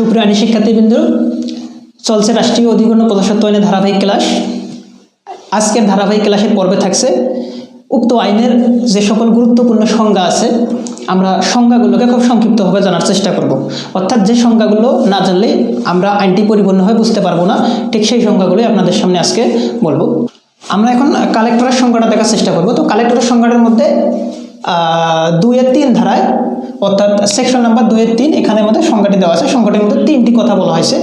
আইনি শিক্ষার্থীবৃন্দ চলছে রাষ্ট্রীয় অধিকরণ আইনের ধারাবাহিক ক্লাস। আজকের ধারাবাহিক ক্লাসের পর্বে থাকছে উক্ত আইনের যে সকল গুরুত্বপূর্ণ সংজ্ঞা আছে আমরা সংজ্ঞাগুলোকে খুব সংক্ষিপ্তভাবে জানার চেষ্টা করব। অর্থাৎ যে সংজ্ঞাগুলো না জানলে আমরা আইনটি পরিপূর্ণভাবে বুঝতে পারব না ঠিক সেই সংজ্ঞাগুলোই আপনাদের সামনে আজকে বলব। আমরা এখন কালেক্টরের সংজ্ঞাটা দেখার চেষ্টা করব। তো কালেক্টরের সংজ্ঞাটার মধ্যে আহ, দুইয়ের তিন ধারায় অর্থাৎ সেকশন নাম্বার দুইয়ের তিন, এখানের মধ্যে সংখ্যাটি দেওয়া আছে। সংখ্যাটির মধ্যে তিনটি কথা বলা হয়েছে।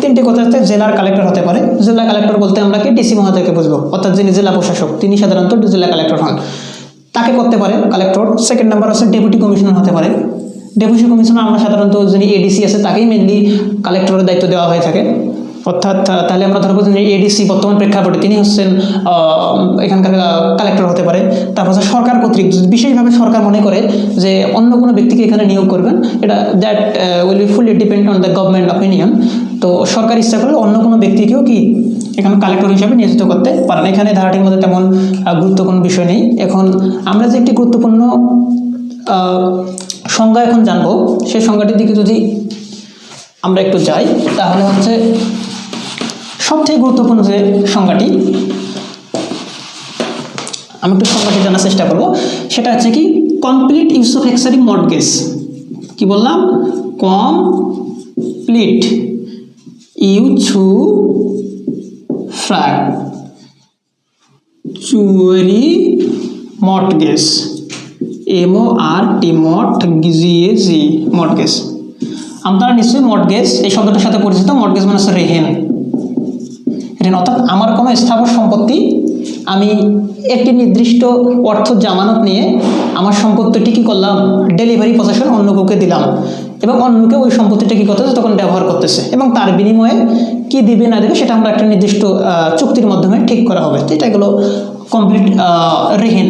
তিনটি কথা হচ্ছে জেলার কালেক্টর হতে পারে। জেলা কালেক্টর বলতে আমরা কি? ডিসি মহোদয়কে বুঝব। অর্থাৎ যিনি জেলা প্রশাসক, তিনি সাধারণত জেলা কালেক্টর হন। তাকে করতে পারে কালেক্টর সেকেন্ড নাম্বার হচ্ছে ডেপুটি কমিশনার হতে পারে। ডেপুটি কমিশনার আমরা সাধারণত যিনি এডিসি আছে, তাকেই মেনলি কালেক্টরের দায়িত্ব দেওয়া হয়ে থাকে। অর্থাৎ তাহলে আমরা ধরবো যিনি এডিসি বর্তমান প্রেক্ষাপটে, তিনি হচ্ছেন এখানকার কালেক্টর হতে পারে। তারপর হচ্ছে সরকার কর্তৃক বিশেষভাবে সরকার মনে করে যে অন্য কোনো ব্যক্তিকে এখানে নিয়োগ করবেন, এটা that will be fully depend on the government opinion তো সরকার ইচ্ছা করলে অন্য কোনো ব্যক্তিকেও কি এখানে কালেক্টর হিসাবে নিয়োজিত করতে পারেন। এখানে ধারাটির মধ্যে তেমন গুরুত্বপূর্ণ বিষয় নেই। এখন আমরা যে একটি গুরুত্বপূর্ণ সংজ্ঞা এখন জানব, সেই সংজ্ঞাটির দিকে যদি আমরা একটু যাই, তাহলে হচ্ছে সবথেকে গুরুত্বপূর্ণ যে সংজ্ঞাটি, আমি একটু সংজ্ঞাটি জানার চেষ্টা করব, সেটা হচ্ছে কি কমপ্লিট ইউজ অফ এক্সারি মর্টগেজ কি বললাম? কমপ্লিট ইউজু ফ্র্যাক চুরি mortgage M O R T মট জিএ জি মর্টগেজ আপনারা নিশ্চয়ই মর্টগেজ এই শব্দটার সাথে পরিচিত মর্টগেজ মানে হচ্ছে রেহেন। ঋণ অর্থাৎ আমার কোনো স্থাবর সম্পত্তি, আমি একটি নির্দিষ্ট অর্থ জামানত নিয়ে আমার সম্পত্তিটি কী করলাম? ডেলিভারি প্রসেশন অন্য কাউকে দিলাম। এবং অন্যকে ওই সম্পত্তিটা কী করতেছে? তখন ব্যবহার করতেছে। এবং তার বিনিময়ে কি দিবে না দেবে সেটা আমরা একটা নির্দিষ্ট চুক্তির মাধ্যমে ঠিক করা হবে। তো এটা এগুলো কমপ্লিট রেহেন।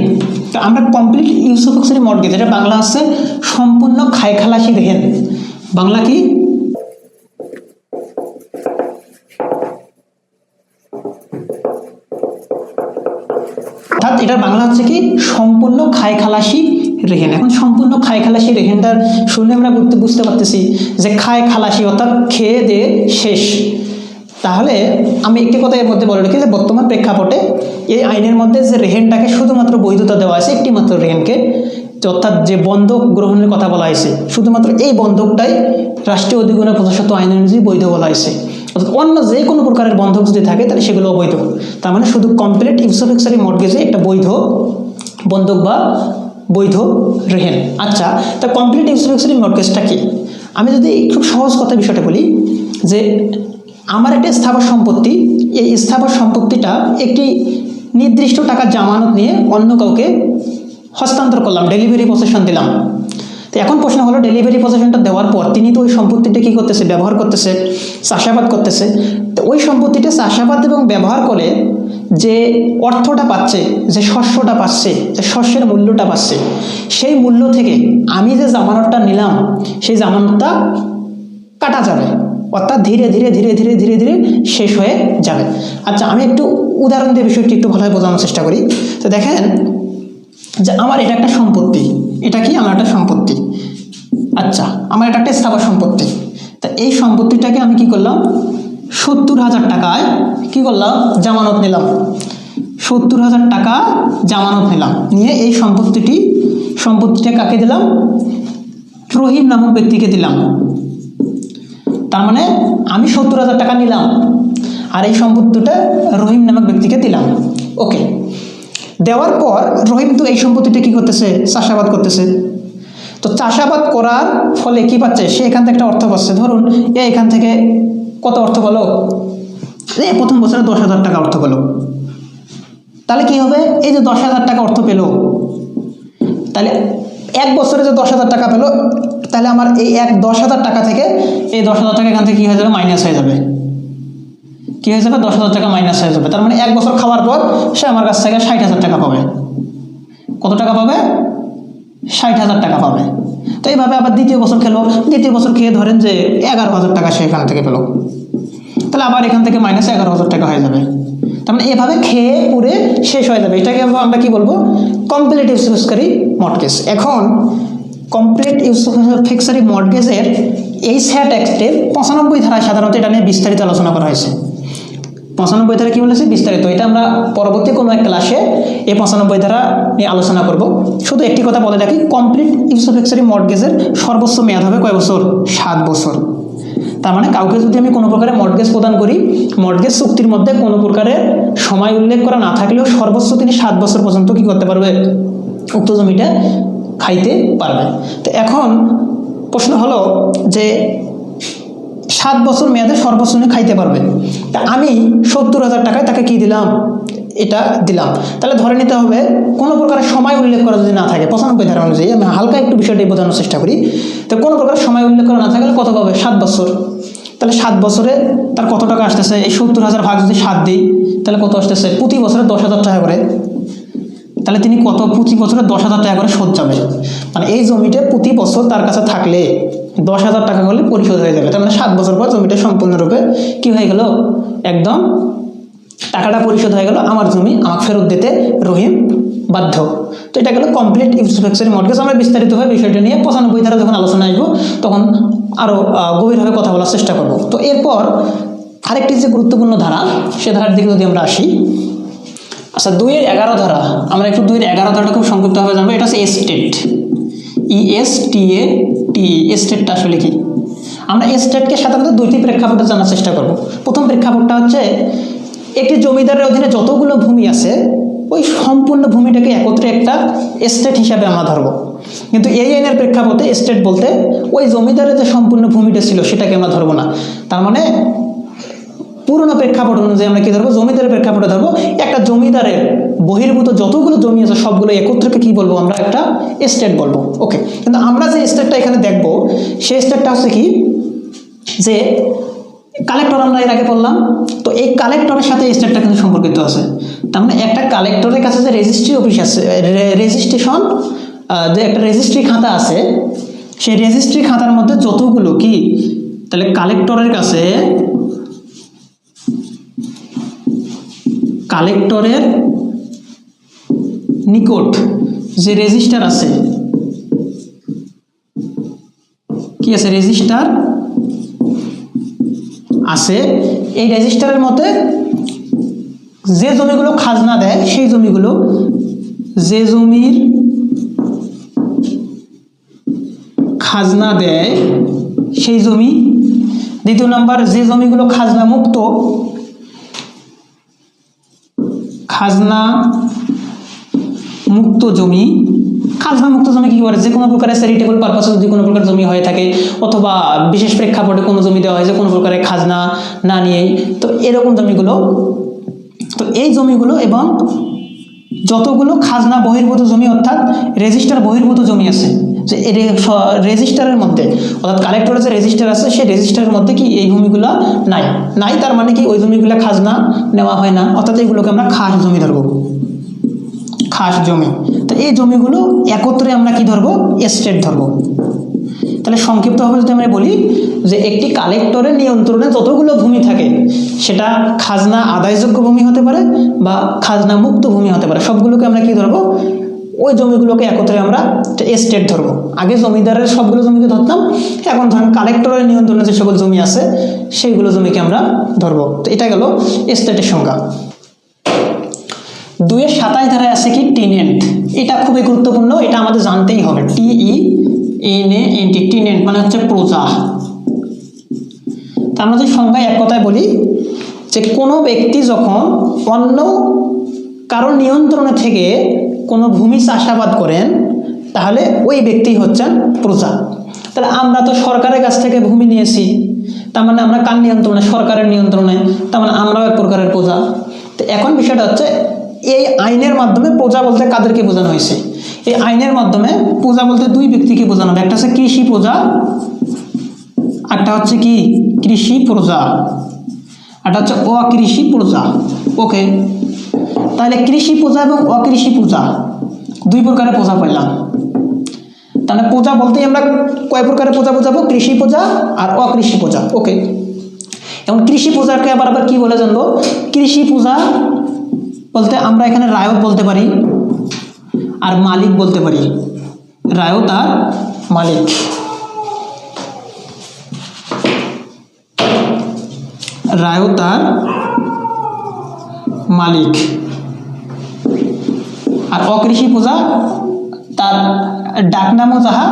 তো আমরা কমপ্লিট ইউসুফ মর্গেজ এটা বাংলা আছে, সম্পূর্ণ খায় খালাসি রেহেন। বাংলা কি? অর্থাৎ এটার বাংলা হচ্ছে কি? সম্পূর্ণ খায় খালাসি রেহেন। এখন সম্পূর্ণ খায় খালাসি রেহেনটার শুনে আমরা বুঝতে পারতেছি যে খায় খালাসি অর্থাৎ খেয়ে দিয়ে শেষ। তাহলে আমি একটি কথা এর মধ্যে বলে রাখি যে বর্তমান প্রেক্ষাপটে এই আইনের মধ্যে যে রেহেনটাকে শুধুমাত্র বৈধতা দেওয়া আছে একটি মাত্র রেহেনকে অর্থাৎ যে বন্ধক গ্রহণের কথা বলা হয়েছে, শুধুমাত্র এই বন্ধকটাই রাষ্ট্রীয় অধিগ্রহণের প্রজাস্বত্ব আইন অনুযায়ী বৈধ বলা হয়েছে। অন্য যে কোনো প্রকারের বন্ধক যদি থাকে, তাহলে সেগুলো অবৈধ। তার মানে শুধু কমপ্লিট ইউসোফেক্সারি মর্গেজে একটা বৈধ বন্ধক বা বৈধ রেহেন। আচ্ছা তা কমপ্লিট ইউসোফেক্সারি মর্গেজটা কি? আমি যদি খুব সহজ কথা বিষয়টা বলি, যে আমার একটা স্থাবর সম্পত্তি, এই স্থাবর সম্পত্তিটা একটি নির্দিষ্ট টাকা জামানত নিয়ে অন্য কাউকে হস্তান্তর করলাম ডেলিভারি প্রসেশন দিলাম। তো এখন প্রশ্ন হলো ডেলিভারি প্রসেশনটা দেওয়ার পর তিনি তো ওই সম্পত্তিটা কী করতেছে, ব্যবহার করতেছে, চাষাবাদ করতেছে। তো ওই সম্পত্তিটা চাষাবাদ এবং ব্যবহার করে যে অর্থটা পাচ্ছে, যে শস্যটা পাচ্ছে, যে শস্যের মূল্যটা পাচ্ছে, সেই মূল্য থেকে আমি যে জামানতটা নিলাম, সেই জামানতটা কাটা যাবে। অর্থাৎ ধীরে ধীরে ধীরে ধীরে ধীরে ধীরে শেষ হয়ে যাবে। আচ্ছা আমি একটু উদাহরণ দিয়ে বিষয়টি একটু ভালোভাবে বোঝানোর চেষ্টা করি। তো দেখেন যে আমার এটা একটা সম্পত্তি। এটা কি? আমার একটা সম্পত্তি। আচ্ছা আমার এটা একটা স্থাবর সম্পত্তি। তা এই সম্পত্তিটাকে আমি কি করলাম? সত্তর হাজার টাকায় কি করলাম? জামানত নিলাম। সত্তর হাজার টাকা জামানত নিলাম। নিয়ে এই সম্পত্তিটি, সম্পত্তিটা কাকে দিলাম? রহিম নামক ব্যক্তিকে দিলাম। তার মানে আমি সত্তর হাজার টাকা নিলাম। আর এই সম্পত্তিটা রহিম নামক ব্যক্তিকে দিলাম। ওকে। দেওয়ার পর রহিম তো এই সম্পত্তিটা কী করতেছে? চাষাবাদ করতেছে। তো চাষাবাদ করার ফলে কি পাচ্ছে? সে এখান থেকে একটা অর্থ পাচ্ছে। ধরুন, এ এখান থেকে কত অর্থ পেল? এ প্রথম বছরে দশ হাজার টাকা অর্থ পেল। তাহলে কি হবে? এই যে দশ হাজার টাকা অর্থ পেল। তাহলে এক বছরে যে দশ হাজার টাকা পেল, তাহলে আমার এই এক দশ হাজার টাকা থেকে এই দশ হাজার টাকা এখান থেকে কী হয়ে যাবে? মাইনাস হয়ে যাবে। কী হয়ে যাবে দশ হাজার টাকা মাইনাস হয়ে যাবে। তার মানে এক বছর খাওয়ার পর সে আমার কাছ থেকে ষাট হাজার টাকা পাবে। কত টাকা পাবে? ষাট হাজার টাকা পাবে। তো এইভাবে আবার দ্বিতীয় বছর খেলো দ্বিতীয় বছর খেয়ে ধরেন যে এগারো হাজার টাকা সে এখান থেকে পেল। তাহলে আবার এখান থেকে মাইনাস এগারো হাজার টাকা হয়ে যাবে। তার মানে এভাবে খেয়ে পুরে শেষ হয়ে যাবে। এটাকে আমরা কি বলব? কম্পিলেটিভ সুস্কারি মটকেস এখন কমপ্লিট ইউসুফেক্সারি মর্গেজের এই স্যাট অ্যাক্টের পঁচানব্বই ধারায় সাধারণত এটা নিয়ে বিস্তারিত আলোচনা করা হয়েছে। পঁচানব্বই ধারা কী বলেছে? বিস্তারিত। এটা আমরা পরবর্তী কোনো এক ক্লাসে এই পঁচানব্বই ধারা নিয়ে আলোচনা করব। শুধু একটি কথা বলে রাখি কমপ্লিট ইউসুফেক্সারি মর্গেজের সর্বোচ্চ মেয়াদ হবে কয় বছর? সাত বছর। তার মানে কাউকে যদি আমি কোনো প্রকারের মর্গেজ প্রদান করি মর্গেজ চুক্তির মধ্যে কোনো প্রকারের সময় উল্লেখ করা না থাকলেও সর্বোচ্চ তিনি সাত বছর পর্যন্ত কি করতে পারবে? উক্ত জমিটা খাইতে পারবে। তো এখন প্রশ্ন হলো যে সাত বছর মেয়াদে সর্বোচ্চ খাইতে পারবে। তা আমি সত্তর হাজার টাকায় তাকে কি দিলাম? এটা দিলাম। তাহলে ধরে নিতে হবে, কোনো প্রকারের সময় উল্লেখ করা যদি না থাকে, পঁচানব্বই ধারা অনুযায়ী, আমি হালকা একটু বিষয়টি বোঝানোর চেষ্টা করি। তো কোনো প্রকার সময় উল্লেখ করা না থাকলে কত পাবে? সাত বছর। তাহলে সাত বছরে তার কত টাকা আসতেছে? এই সত্তর হাজার ভাগ যদি সাত দিই, তাহলে কত আসতেছে? প্রতি বছরে দশ হাজার টাকা করে। তাহলে তিনি কত? প্রতি বছরে দশ হাজার টাকা করে শোধ যাবে মানে এই জমিটা প্রতি বছর তার কাছে থাকলে দশ হাজার টাকা করলে পরিশোধ হয়ে যাবে। তার মানে সাত বছর পর জমিটা সম্পূর্ণরূপে কী হয়ে গেল? একদম টাকাটা পরিশোধ হয়ে গেল, আমার জমি আমাকে ফেরত দিতে রহিম বাধ্য। তো এটা গেল কমপ্লিট ইউসুফেক্সারি মর্গেজ আমরা বিস্তারিতভাবে বিষয়টা নিয়ে পঁচানব্বই ধারা যখন আলোচনা আসব, তখন আরও গভীরভাবে কথা বলার চেষ্টা করব। তো এরপর আরেকটি যে গুরুত্বপূর্ণ ধারা, সে ধারার দিকে যদি আমরা আসি আচ্ছা দুইয়ের এগারো ধারা, আমরা একটু দুইয়ের এগারো ধারাটা খুব সংক্ষিপ্তভাবে জানব। এটা হচ্ছে এস্টেট ইএস টি এ টি এস্টেটটা আসলে কি? আমরা স্টেটকে সাধারণত দুইটি প্রেক্ষাপটে জানার চেষ্টা করব। প্রথম প্রেক্ষাপটটা হচ্ছে, একটি জমিদারের অধীনে যতগুলো ভূমি আছে, ওই সম্পূর্ণ ভূমিটাকে একত্রে একটা এস্টেট হিসাবে আমরা ধরব। কিন্তু এই আইনের প্রেক্ষাপটে স্টেট বলতে, ওই জমিদারের যে সম্পূর্ণ ভূমিটা ছিল, সেটাকে আমরা ধরবো না। তার মানে পুরনো প্রেক্ষাপট অনুযায়ী আমরা কি ধরবো? জমিদারের প্রেক্ষাপটে ধরবো, একটা জমিদারের বহির্ভূত যতগুলো জমি আছে সবগুলো একত্রকে কি বলব আমরা? একটা স্টেট বলব। ওকে কিন্তু আমরা যে স্টেটটা এখানে দেখব, সেই স্টেটটা হচ্ছে কি? যে কালেক্টর আমরা এর আগে বললাম, তো এই কালেক্টরের সাথে স্টেটটা কিন্তু সম্পর্কিত আছে। তার মানে একটা কালেক্টরের কাছে যে রেজিস্ট্রি অফিস আছে রেজিস্ট্রেশন যে একটা রেজিস্ট্রি খাতা আছে, সেই রেজিস্ট্রি খাতার মধ্যে যতগুলো কি? তাহলে কালেক্টরের কাছে কালেক্টরের নিকট যে রেজিস্টার আছে, কি আছে? রেজিস্টার আছে। এই রেজিস্টারের মধ্যে যে জমিগুলো খাজনা দেয়, সেই জমিগুলো যে জমির খাজনা দেয়, সেই জমি। দ্বিতীয় নাম্বার, যে জমিগুলো খাজনা মুক্ত খাজনা মুক্ত জমি। খাজনা মুক্ত জমি কি করে? যে কোনো প্রকারের চ্যারিটেবল পারপাসে যদি কোনো প্রকার জমি হয়ে থাকে, অথবা বিশেষ প্রেক্ষাপটে কোনো জমি দেওয়া হয় যে কোনো প্রকারের খাজনা না নিয়েই, তো এরকম জমিগুলো, তো এই জমিগুলো এবং যতগুলো খাজনা বহির্ভূত জমি অর্থাৎ রেজিস্টার বহির্ভূত জমি আছে যে রেজিস্টারের মধ্যে, অর্থাৎ কালেক্টরের যে রেজিস্টার আছে, সেই রেজিস্টারের মধ্যে কি এই ভূমিগুলো নাই? নাই তার মানে কি ওই জমিগুলো খাজনা নেওয়া হয় না? অর্থাৎ এইগুলোকে আমরা খাস জমি ধরবো। খাস জমি। তো এই জমিগুলো একত্রে আমরা কি ধরবো? এস্টেট ধরবো। তাহলে সংক্ষিপ্তভাবে যদি আমরা বলি যে একটি কালেক্টরের নিয়ন্ত্রণে যতগুলো ভূমি থাকে, সেটা খাজনা আদায়যোগ্য ভূমি হতে পারে বা খাজনা মুক্ত ভূমি হতে পারে। সবগুলোকে আমরা কি ধরবো? ওই জমিগুলোকে একত্রে আমরা এস্টেট ধরবো। আগে জমিদারের সবগুলো জমিকে ধরতাম, এখন ধরেন কালেক্টরের নিয়ন্ত্রণে যে সকল জমি আছে, সেইগুলো জমিকে আমরা ধরবো। তো এটা গেল এস্টেটের সংজ্ঞা। দুইয়ের সাতাশ ধারায় আছে কি? টিনেন্ট এটা খুবই গুরুত্বপূর্ণ, এটা আমাদের জানতেই হবে। T E N A N T tenant মানে হচ্ছে প্রজা। তা আমরা যদি সংজ্ঞায় এক কথায় বলি, যে কোনো ব্যক্তি যখন অন্য কারোর নিয়ন্ত্রণে থেকে কোনো ভূমি চাষাবাদ করেন, তাহলে ওই ব্যক্তি হচ্ছেন প্রজা। তাহলে আমরা তো সরকারের কাছ থেকে ভূমি নিয়েছি, তার মানে আমরা কার নিয়ন্ত্রণে? সরকারের নিয়ন্ত্রণে, তার মানে আমরাও এক প্রকারের প্রজা। তো এখন বিষয়টা হচ্ছে, এই আইনের মাধ্যমে প্রজা বলতে কাদেরকে বোঝানো হয়েছে? এই আইনের মাধ্যমে প্রজা বলতে দুই ব্যক্তিকে বোঝানো হবে। একটা হচ্ছে কৃষি প্রজা একটা হচ্ছে কি? কৃষি প্রজা। একটা হচ্ছে অকৃষি প্রজা। ওকে তাহলে কৃষি পূজা এবং অকৃষি পূজা, দুই প্রকারের পূজা পাইলাম তাহলে পূজা বলতেই আমরা কয় প্রকারের পূজা বোঝাবো? কৃষি পূজা আর অকৃষি পূজা। ওকে এবং কৃষি পূজাকে আবার আবার কি বলে জানব? কৃষি পূজা বলতে আমরা এখানে রায়ত বলতে পারি আর মালিক বলতে পারি। রায়ত আর মালিক। রায়ও তার মালিক। আর অকৃষি পূজা, তার ডাক নামও যাহা,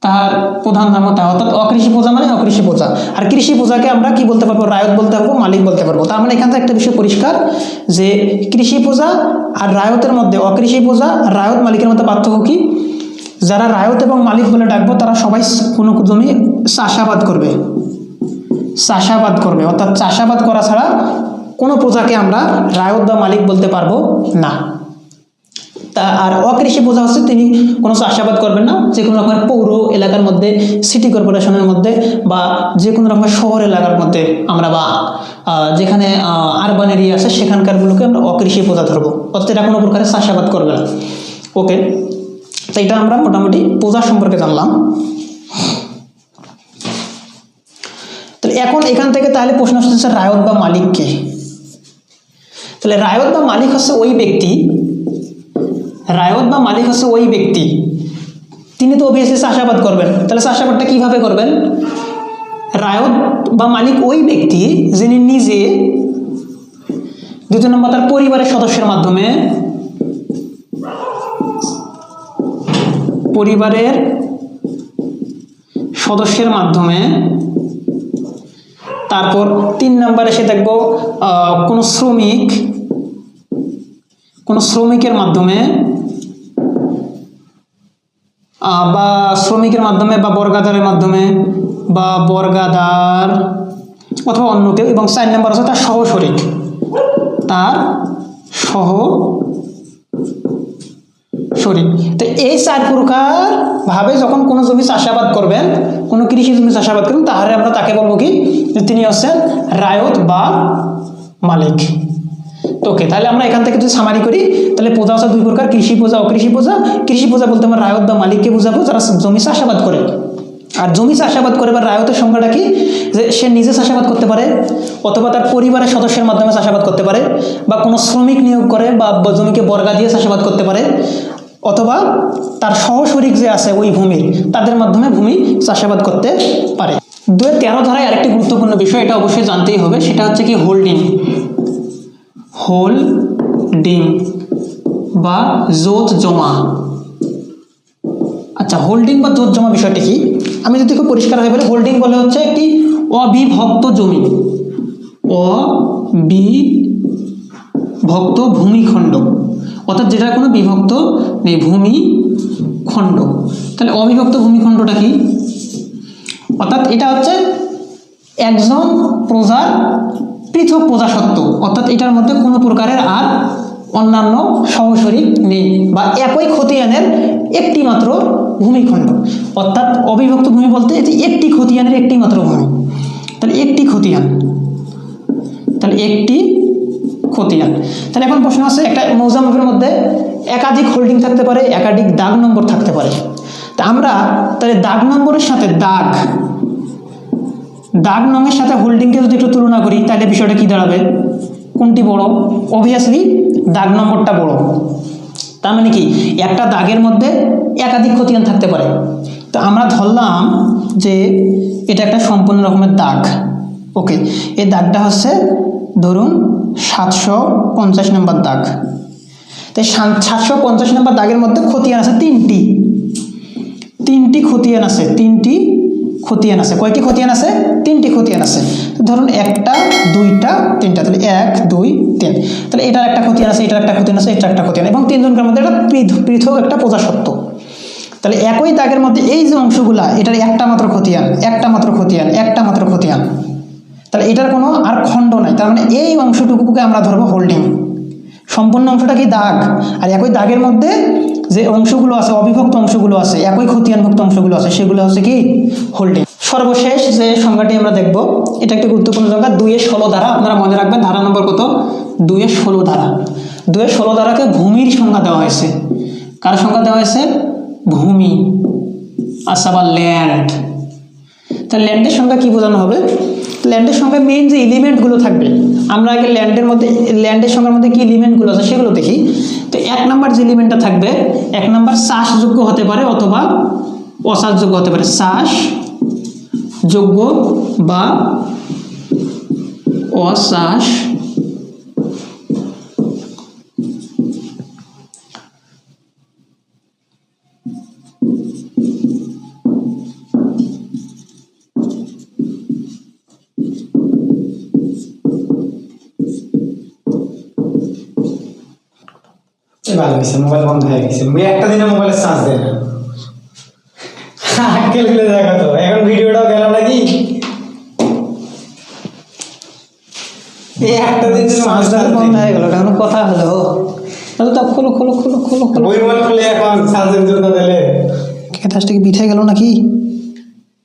তাহার প্রধান নামও তাহা। অর্থাৎ অকৃষি পূজা মানে অকৃষি পূজা। আর কৃষি পূজাকে আমরা কি বলতে পারব? রায়ত বলতে পারব, মালিক বলতে পারব। তার মানে এখান থেকে একটা বিষয় পরিষ্কার যে কৃষি পূজা আর রায়তের মধ্যে অকৃষি পূজা আর রায়ত মালিকের মধ্যে পার্থক্য কি? যারা রায়ত এবং মালিক বলে ডাকবো, তারা সবাই কোনো জমি চাষাবাদ করবে। চাষাবাদ করবে। অর্থাৎ চাষাবাদ করা ছাড়া কোনো প্রজাকে আমরা রায়ত বা মালিক বলতে পারব না। তা আর অকৃষি পূজা হচ্ছে তিনি কোনো চাষাবাদ করবেন না। যে কোনো রকমের পৌর এলাকার মধ্যে সিটি কর্পোরেশনের মধ্যে বা যে কোনো রকমের শহর এলাকার মধ্যে আমরা বা যেখানে আরবান এরিয়া আছে, সেখানকারগুলোকে আমরা অকৃষি পূজা ধরবো। অর্থাৎ এটা কোনো প্রকারের চাষাবাদ করবে না। ওকে? তো এটা আমরা মোটামুটি পূজা সম্পর্কে জানলাম। তাহলে এখন এখান থেকে তাহলে প্রশ্ন আসতেছে রায়ত বা মালিক কে? তাহলে রায়ত বা মালিক হচ্ছে ওই ব্যক্তি রায়ত বা মালিক হচ্ছে ওই ব্যক্তি। তিনি তো অভিয়াসলি চাষাবাদ করবেন। তাহলে চাষাবাদটা কীভাবে করবেন? রায়ত বা মালিক ওই ব্যক্তি যিনি নিজে দ্বিতীয় নম্বর তার পরিবারের সদস্যের মাধ্যমে পরিবারের সদস্যের মাধ্যমে তারপর তিন নম্বরে সে দেখব কোনো শ্রমিক, কোনো শ্রমিকের মাধ্যমে বা শ্রমিকের মাধ্যমে, বা বর্গাদারের মাধ্যমে, বা বর্গাদার অথবা অন্য কেউ, এবং চার নাম্বার আছে তার সহ শরিক তার সহ শরিক তো এই চার প্রকার ভাবে যখন কোনো জমি চাষাবাদ করবেন, কোনো কৃষি জমি চাষাবাদ করবেন, তাহলে আমরা তাকে বলব কি? যে তিনি হচ্ছেন রায়ত বা মালিক। ওকে তাহলে আমরা এখান থেকে যদি সামারি করি, তাহলে পূজা হচ্ছে দুই প্রকার, কৃষি পূজা, অকৃষি পূজা। কৃষি পূজা বলতে আমরা রায়ত বা মালিককে বোঝাবো, যারা জমি চাষাবাদ করে। আর জমি চাষাবাদ করে বা রায়তের সংখ্যাটা কি? যে সে নিজে চাষাবাদ করতে পারে, অথবা তার পরিবারের সদস্যের মাধ্যমে চাষাবাদ করতে পারে, বা কোনো শ্রমিক নিয়োগ করে, বা জমিকে বর্গা দিয়ে চাষাবাদ করতে পারে, অথবা তার সহশরিক যে আছে ওই ভূমির, তাদের মাধ্যমে ভূমি চাষাবাদ করতে পারে। দুই তেরো ধারায় আরেকটি গুরুত্বপূর্ণ বিষয়, এটা অবশ্যই জানতেই হবে, সেটা হচ্ছে কি হোল্ডিং হোল্ডিং বা জোত জমা। আচ্ছা হোল্ডিং বা জোত জমা বিষয়টি কি? আমি যদি খুব পরিষ্কার হয়ে বলি হোল্ডিং বলে হচ্ছে একটি অবিভক্ত জমি। অবিভক্ত ভূমিখণ্ড। অর্থাৎ যেটা কোনো বিভক্ত নেই ভূমি খণ্ড তাহলে অবিভক্ত ভূমিখণ্ডটা কি? অর্থাৎ এটা হচ্ছে একজন প্রজার পৃথক প্রজাসত্ব অর্থাৎ এটার মধ্যে কোনো প্রকারের আর অন্যান্য সহশরিক নেই বা একই খতিয়ানের একটি মাত্র ভূমিখণ্ড। অর্থাৎ অবিভক্ত ভূমি বলতে এটি একটি খতিয়ানের একটি মাত্র ভূমি। তাহলে একটি খতিয়ান তাহলে একটি খতিয়ান তাহলে এখন প্রশ্ন আছে, একটা মৌজামাপের মধ্যে একাধিক হোল্ডিং থাকতে পারে, একাধিক দাগ নম্বর থাকতে পারে। তা আমরা তাহলে দাগ নম্বরের সাথে দাগ দাগ নঙের সাথে হোল্ডিংকে যদি একটু তুলনা করি, তাহলে বিষয়টা কী দাঁড়াবে? কোনটি বড়? অবভিয়াসলি দাগ নম্বরটা বড়। তার মানে কি? একটা দাগের মধ্যে একাধিক খতিয়ান থাকতে পারে। তো আমরা ধরলাম যে এটা একটা সম্পূর্ণ রকমের দাগ। ওকে, এই দাগটা হচ্ছে, ধরুন, সাতশো পঞ্চাশ নম্বর দাগ। তাই সাতশো পঞ্চাশ নম্বর দাগের মধ্যে খতিয়ান আছে তিনটি। তিনটি খতিয়ান আছে, তিনটি খতিয়ান আছে। কয়টি খতিয়ান আছে? তিনটি খতিয়ান আছে। ধরুন একটা, দুইটা, তিনটা, তাহলে এক, দুই, তিন। তাহলে এটার একটা খতিয়ান আছে, এটার একটা খতিয়ান আছে, এটার একটা খতিয়ান। এবং তিনজনকার মধ্যে একটা পৃথ- পৃথক একটা প্রজাসত্ব তাহলে একই দাগের মধ্যে এই যে অংশগুলা, এটার একটা মাত্র খতিয়ান, একটা মাত্র খতিয়ান, একটা মাত্র খতিয়ান। তাহলে এটার কোনো আর খণ্ড নাই। তার মানে এই অংশটুকুকে আমরা ধরবো হোল্ডিং সম্পূর্ণ অংশটা কি দাগ? আর একই দাগের মধ্যে যে অংশগুলো আছে, অবিভক্ত অংশগুলো আছে, একই খতিয়ানভুক্ত অংশগুলো আছে, সেগুলো হচ্ছে কি? হোল্ডিং সর্বশেষ যে সংখ্যাটি আমরা দেখব, এটা একটি গুরুত্বপূর্ণ সংখ্যা দুইয়ের ষোলো ধারা, আপনারা মনে রাখবেন, ধারা নম্বর কত? দুইয়ের ষোলো ধারা। দুইয়ের ষোলো ধারাকে ভূমির সংখ্যা দেওয়া হয়েছে। কার সংখ্যা দেওয়া হয়েছে? ভূমি। আচ্ছা বা ল্যান্ড তাহলে ল্যান্ডের সংখ্যা কী বোঝানো হবে? ল্যান্ডের সঙ্গে মেইন যে এলিমেন্টগুলো থাকবে, আমরা আগে ল্যান্ডের মধ্যে ল্যান্ডের সঙ্গে মধ্যে কী এলিমেন্টগুলো আছে সেগুলো দেখি। তো এক নম্বর যে এলিমেন্টটা থাকবে, এক নম্বর শ্বাসযোগ্য হতে পারে অথবা অশ্বাসযোগ্য হতে পারে। শ্বাস যোগ্য বা অশ্বাস ভালো হয়েছে মোবাইল বন্ধ হয়ে গেছে। একটা দিনে মোবাইলে চার্জ দেয় না। আক্কেলগুলো দেখো তো এখন ভিডিওটাও গেল নাকি? একটা দিন চার্জ বন্ধ হয়ে গেল কথা হলো। তাহলে তো খোলো খোলো খোলো খোলো খোলো। বই মোবাইল খুলে এখন চার্জের জন্য দিলে। ক্যাটাসটা কি বিঠে গেল নাকি?